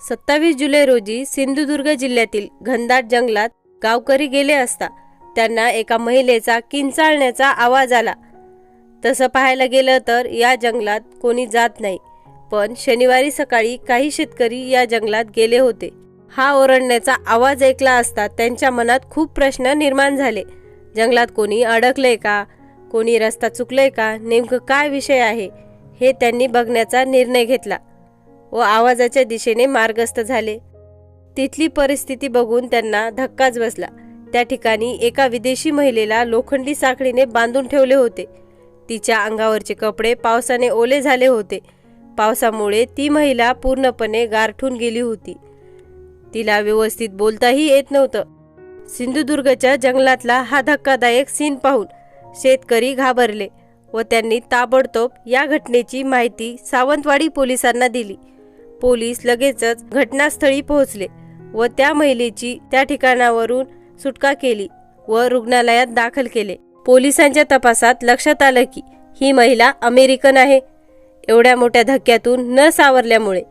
सत्तावीस जुलै रोजी सिंधुदुर्ग जिल्ह्यातील घनदाट जंगलात गावकरी गेले असता त्यांना एका महिलेचा किंचाळण्याचा आवाज आला. तसं पाहायला गेलं तर या जंगलात कोणी जात नाही पण शनिवारी सकाळी काही शेतकरी या जंगलात गेले होते. हा ओरडण्याचा आवाज ऐकला असता त्यांच्या मनात खूप प्रश्न निर्माण झाले. जंगलात कोणी अडकलंय का? कोणी रस्ता चुकलंय का? नेमकं काय विषय आहे? हे त्यांनी बघण्याचा निर्णय घेतला. व आवाजाच्या दिशेने मार्गस्थ झाले. तिथली परिस्थिती बघून त्यांना धक्काच बसला. त्या ठिकाणी एका विदेशी महिलेला लोखंडी साखळीने बांधून ठेवले होते. तिच्या अंगावरचे कपडे पावसाने ओले झाले होते. पावसामुळे ती महिला पूर्णपणे गारठून गेली होती. तिला व्यवस्थित बोलताही येत नव्हतं. सिंधुदुर्गच्या जंगलातला हा धक्कादायक सीन पाहून शेतकरी घाबरले व त्यांनी ताबडतोब या घटनेची माहिती सावंतवाडी पोलिसांना दिली. पोलीस लगेचच घटनास्थळी पोहोचले व त्या महिलेची त्या ठिकाणावरून सुटका केली व रुग्णालयात दाखल केले. पोलिसांच्या तपासात लक्षात आलं की ही महिला अमेरिकन आहे. एवढ्या मोठ्या धक्क्यातून न सावरल्यामुळे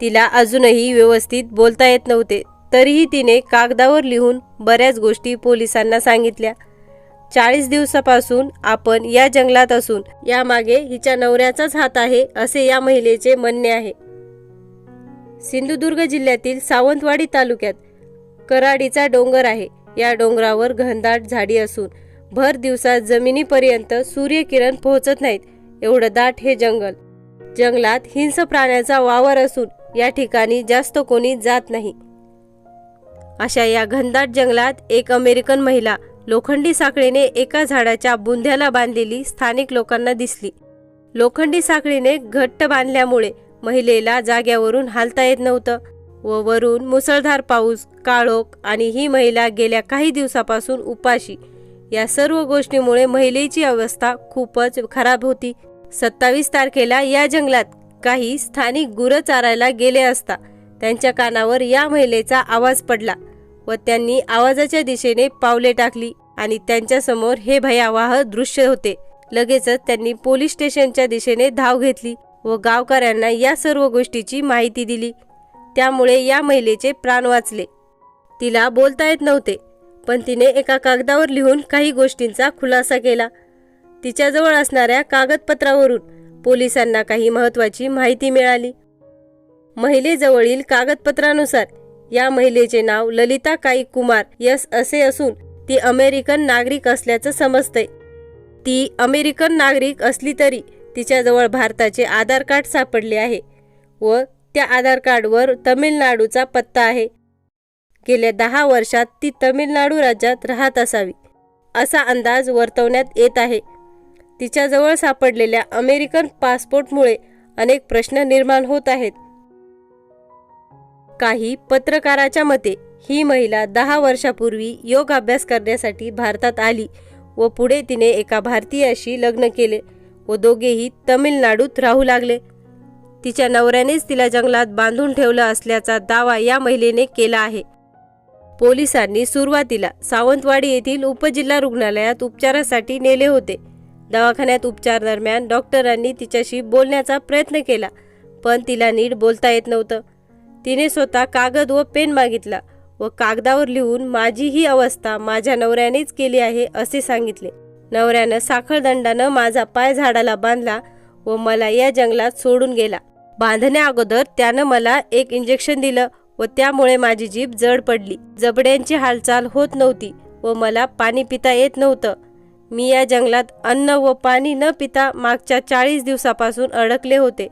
तिला अजूनही व्यवस्थित बोलता येत नव्हते. तरीही तिने कागदावर लिहून बऱ्याच गोष्टी पोलिसांना सांगितल्या. चाळीस दिवसापासून आपण या जंगलात असून यामागे हिच्या नवऱ्याचाच हात आहे असे या महिलेचे म्हणणे आहे. सिंधुदुर्ग जिल्ह्यातील सावंतवाडी तालुक्यात कराडीचा डोंगर आहे. या डोंगरावर घनदाट झाडी असून भर दिवसात जमिनीपर्यंत सूर्यकिरण पोहोचत नाहीत. एवढं दाट हे जंगल. जंगलात हिंस प्राण्याचा वावर असून या ठिकाणी जास्त कोणी जात नाही. अशा या घनदाट जंगलात एक अमेरिकन महिला लोखंडी साखळीने एका झाडाच्या बुंध्याला बांधलेली स्थानिक लोकांना दिसली. लोखंडी साखळीने घट्ट बांधल्यामुळे महिलेला जाग्यावरून हालता येत नव्हतं व वरून मुसळधार पाऊस काळोख आणि ही महिला गेल्या काही दिवसापासून उपाशी. या सर्व गोष्टीमुळे महिलेची अवस्था खूपच खराब होती. सत्तावीस तारखेला या जंगलात काही स्थानिक गुरं चारायला गेले असता त्यांच्या कानावर या महिलेचा आवाज पडला व त्यांनी आवाजाच्या दिशेने पावले टाकली आणि त्यांच्यासमोर हे भयावह दृश्य होते. लगेचच त्यांनी पोलीस स्टेशनच्या दिशेने धाव घेतली व गावकऱ्यांना या सर्व गोष्टीची माहिती दिली. त्यामुळे या महिलेचे प्राण वाचले. तिला बोलता येत नव्हते पण तिने एका कागदावर लिहून काही गोष्टींचा खुलासा केला. तिच्याजवळ असणाऱ्या कागदपत्रावरून पोलिसांना काही महत्त्वाची माहिती मिळाली. महिलेजवळील कागदपत्रानुसार या महिलेचे नाव ललिता काई कुमार यस असे असून ती अमेरिकन नागरिक असल्याचं समजते ती अमेरिकन नागरिक असली तरी तिच्याजवळ भारताचे आधार कार्ड सापडले आहे व त्या आधार कार्डवर तमिळनाडूचा पत्ता आहे. गेल्या दहा वर्षात ती तमिळनाडू राज्यात राहत असावी असा अंदाज वर्तवण्यात येत आहे. तिच्याजवळ सापडलेल्या अमेरिकन पासपोर्टमुळे अनेक प्रश्न निर्माण होत आहेत. काही पत्रकाराच्या मते ही महिला दहा वर्षापूर्वी योग अभ्यास करण्यासाठी भारतात आली व पुढे तिने एका भारतीयाशी लग्न केले. व दोघेही तमिळनाडूत राहू लागले. तिच्या नवऱ्यानेच तिला जंगलात बांधून ठेवलं असल्याचा दावा या महिलेने केला आहे. पोलिसांनी सुरुवातीला सावंतवाडी येथील उपजिल्हा रुग्णालयात उपचारासाठी नेले होते. दवाखान्यात उपचार दरम्यान डॉक्टरांनी तिच्याशी बोलण्याचा प्रयत्न केला पण तिला नीट बोलता येत नव्हतं. तिने स्वतः कागद व पेन मागितला व कागदावर लिहून माझी ही अवस्था माझ्या नवऱ्यानेच केली आहे असे सांगितले. नवऱ्यानं साखळदंडानं माझा पाय झाडाला बांधला व मला या जंगलात सोडून गेला. बांधण्या अगोदर त्यानं मला एक इंजेक्शन दिलं व त्यामुळे माझी जीभ जड पडली. जबड्यांची हालचाल होत नव्हती व मला पाणी पिता येत नव्हतं. मी या जंगलात अन्न व पाणी न पिता मागच्या चाळीस दिवसापासून अडकले होते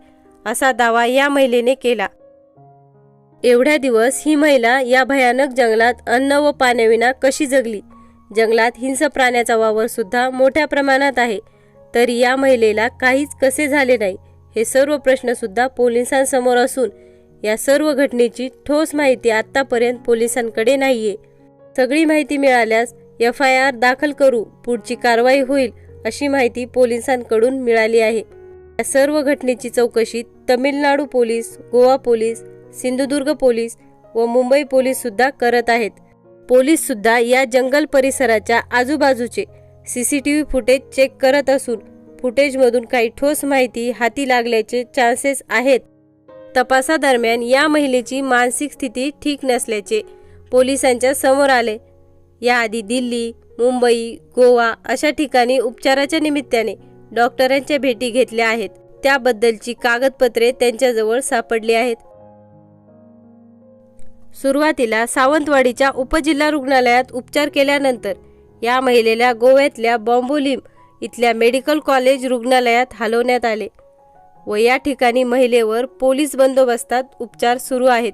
असा दावा या महिलेने केला. एवढ्या दिवस ही महिला या भयानक जंगलात अन्न व पाण्याविना कशी जगली? जंगलात हिंस प्राण्याचा वावर सुद्धा मोठ्या प्रमाणात आहे. तरी या महिलेला काहीच कसे झाले नाही हे सर्व प्रश्न सुद्धा पोलिसांसमोर असून या सर्व घटनेची ठोस माहिती आतापर्यंत पोलिसांकडे नाहीये. सगळी माहिती मिळाल्यास एफ आय आर दाखल करू पुढची कारवाई होईल अशी माहिती पोलिसांकडून मिळाली आहे. या सर्व घटनेची चौकशी Tamil Nadu police Goa police Sindhudurg police व मुंबई पोलीस सुद्धा करत आहेत. पोलीस सुद्धा या जंगल परिसराच्या आजूबाजूचे C C T V footage check करत असून फुटेजमधून काही ठोस माहिती हाती लागल्याचे चान्सेस आहेत. तपासादरम्यान या महिलेची मानसिक स्थिती ठीक नसल्याचे पोलिसांच्या समोर आले. याआधी दिल्ली मुंबई गोवा अशा ठिकाणी उपचाराच्या निमित्ताने डॉक्टरांच्या भेटी घेतल्या आहेत. त्याबद्दलची कागदपत्रे त्यांच्याजवळ सापडली आहेत. सुरुवातीला सावंतवाडीच्या उपजिल्हा रुग्णालयात उपचार केल्यानंतर या महिलेला गोव्यातल्या बॉम्बोलिम इथल्या मेडिकल कॉलेज रुग्णालयात हलवण्यात आले व या ठिकाणी महिलेवर पोलीस बंदोबस्तात उपचार सुरू आहेत.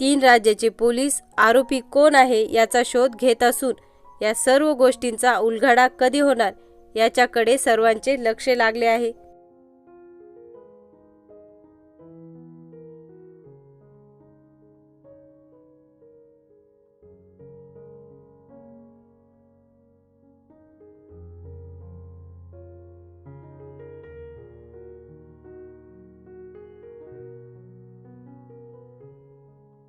तीन राज्याचे पोलीस आरोपी कोण आहे याचा शोध घेत असून या सर्व गोष्टींचा उलगडा कधी होणार याच्याकडे सर्वांचे लक्ष लागले आहे.